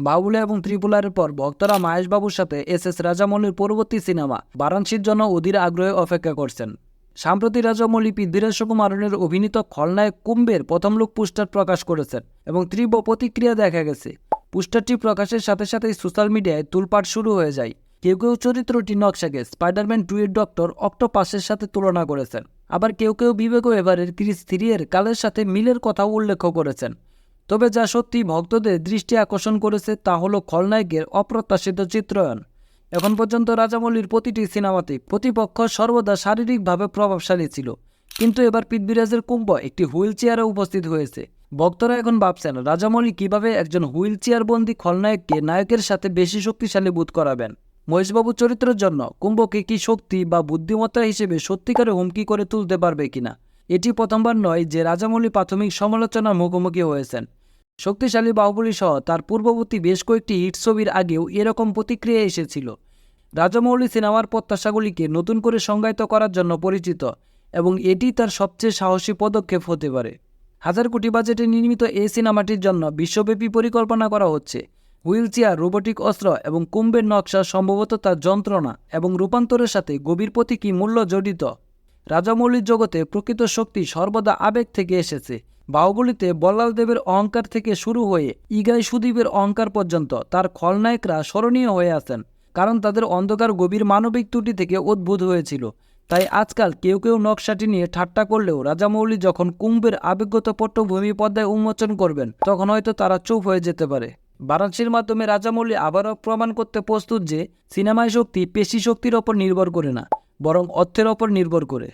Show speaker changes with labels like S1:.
S1: বাবুলে এবং ত্রিপুলারের পর ভক্তরা মাহেশবাবুর সাথে এস এস রাজামৌলির পরবর্তী সিনেমা বারাণসীর জন্য অধীর আগ্রহে অপেক্ষা করছেন। সাম্প্রতি রাজামৌলি পৃথ্বীরাজ সুকুমারনের অভিনীত খলনায়ক কুম্বের প্রথম লোক পোস্টার প্রকাশ করেছেন এবং তীব্র প্রতিক্রিয়া দেখা গেছে। পোস্টারটি প্রকাশের সাথে সাথেই সোশ্যাল মিডিয়ায় তুলপাট শুরু হয়ে যায়। কেউ কেউ চরিত্রটি নকশাকে স্পাইডারম্যান টু এর ডক্টর অক্টোপাসের সাথে তুলনা করেছেন। আবার কেউ কেউ বিবেক এভারের ক্রিস থ্রি এর কালের সাথে মিলের কথাও উল্লেখ করেছেন। তবে যা সত্যি ভক্তদের দৃষ্টি আকর্ষণ করেছে তা হলো খলনায়কের অপ্রত্যাশিত চিত্রায়ন এখন পর্যন্ত রাজামৌলির প্রতিটি সিনেমাতে প্রতিপক্ষ সর্বদা শারীরিকভাবে প্রভাবশালী ছিল। কিন্তু এবার পৃথ্বীরাজের কুম্ভ একটি হুইল চেয়ারে উপস্থিত হয়েছে। ভক্তরা এখন ভাবছেন, রাজামৌলি কীভাবে একজন হুইল চেয়ার বন্দী খলনায়ককে নায়কের সাথে বেশি শক্তিশালী বোধ করাবেন? মহেশবাবু চরিত্রের জন্য কুম্ভকে কি শক্তি বা বুদ্ধিমত্তা হিসেবে সত্যিকারে হুমকি করে তুলতে পারবে কিনা? এটি প্রথমবার নয় যে রাজামৌলি প্রাথমিক সমালোচনার মুখোমুখি হয়েছেন। শক্তিশালী বাহুবলী সহ তার পূর্ববর্তী বেশ কয়েকটি হিট ছবির আগেও এরকম প্রতিক্রিয়া এসেছিল। রাজামৌলি সিনেমার প্রত্যাশাগুলিকে নতুন করে সংজ্ঞায়িত করার জন্য পরিচিত এবং এটি তার সবচেয়ে সাহসী পদক্ষেপ হতে পারে। হাজার কোটি বাজেটে নির্মিত এই সিনেমাটির জন্য বিশ্বব্যাপী পরিকল্পনা করা হচ্ছে। হুইল চেয়ার রোবোটিক অস্ত্র এবং কুম্ভের নকশা সম্ভবত তার যন্ত্রণা এবং রূপান্তরের সাথে গভীর প্রতীকী মূল্য জড়িত। রাজামৌলির জগতে প্রকৃত শক্তি সর্বদা আবেগ থেকে এসেছে। বাহুগুলিতে বল্লাল দেবের অহংকার থেকে শুরু হয়ে ইগাই সুদীপের অহংকার পর্যন্ত তার খলনায়করা স্মরণীয় হয়ে আছেন, কারণ তাদের অন্ধকার গভীর মানবিক ত্রুটি থেকে উদ্ভূত হয়েছিল। তাই আজকাল কেউ কেউ নকশাটি নিয়ে ঠাট্টা করলেও রাজামৌলি যখন কুম্ভের আবেগগত পট্টভূমি পদ্মায় উন্মোচন করবেন, তখন হয়তো তারা চুপ হয়ে যেতে পারে। বারাণসীর মাধ্যমে রাজামৌলি আবারও প্রমাণ করতে প্রস্তুত যে সিনেমায় শক্তি পেশি শক্তির ওপর নির্ভর করে না, বরং অর্থের ওপর নির্ভর করে।